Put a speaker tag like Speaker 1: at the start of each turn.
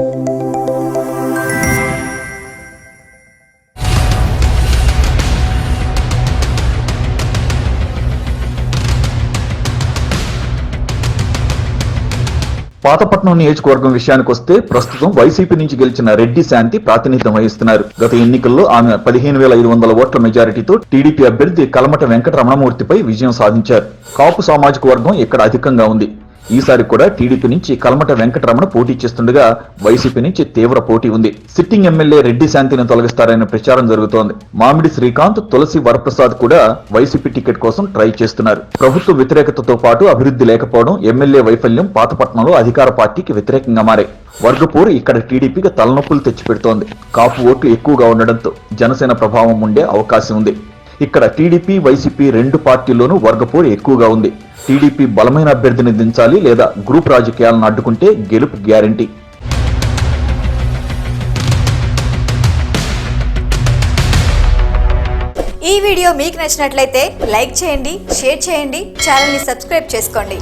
Speaker 1: పాతపట్నం నియోజకవర్గం విషయానికి వస్తే ప్రస్తుతం వైసీపీ నుంచి గెలిచిన రెడ్డి శాంతి ప్రాతినిధ్యం వహిస్తున్నారు. గత ఎన్నికల్లో ఆమె పదిహేను వేల ఐదు వందల ఓట్ల మెజారిటీతో టీడీపీ అభ్యర్థి కలమట వెంకట రమణమూర్తిపై విజయం సాధించారు. కాపు సామాజిక వర్గం ఇక్కడ అధికంగా ఉంది. ఈసారి కూడా టీడీపీ నుంచి కలమట వెంకటరమణ పోటీ చేస్తుండగా వైసీపీ నుంచి తీవ్ర పోటీ ఉంది. సిట్టింగ్ ఎమ్మెల్యే రెడ్డి శాంతిని తొలగిస్తారనే ప్రచారం జరుగుతోంది. మామిడి శ్రీకాంత్ తులసి వరప్రసాద్ కూడా వైసీపీ టికెట్ కోసం ట్రై చేస్తున్నారు. ప్రభుత్వ వ్యతిరేకతతో పాటు అభివృద్ధి లేకపోవడం ఎమ్మెల్యే వైఫల్యం పాతపట్నంలో అధికార పార్టీకి వ్యతిరేకంగా మారాయి వర్గపూర్ ఇక్కడ టీడీపీకి తలనొప్పులు తెచ్చిపెడుతోంది. కాపు ఓట్లు ఎక్కువగా ఉండడంతో జనసేన ప్రభావం ఉండే అవకాశం ఉంది. ఇక్కడ టీడీపీ వైసీపీ రెండు పార్టీల్లోనూ వర్గపూర్ ఎక్కువగా ఉంది. టీడీపీ బలమైన అభ్యర్థిని దించాలి లేదా గ్రూప్ రాజకీయాలను అడ్డుకుంటే గెలుపు గ్యారంటీ.
Speaker 2: ఈ వీడియో మీకు నచ్చినట్లయితే లైక్ చేయండి షేర్ చేయండి ఛానల్ని సబ్స్క్రైబ్ చేసుకోండి.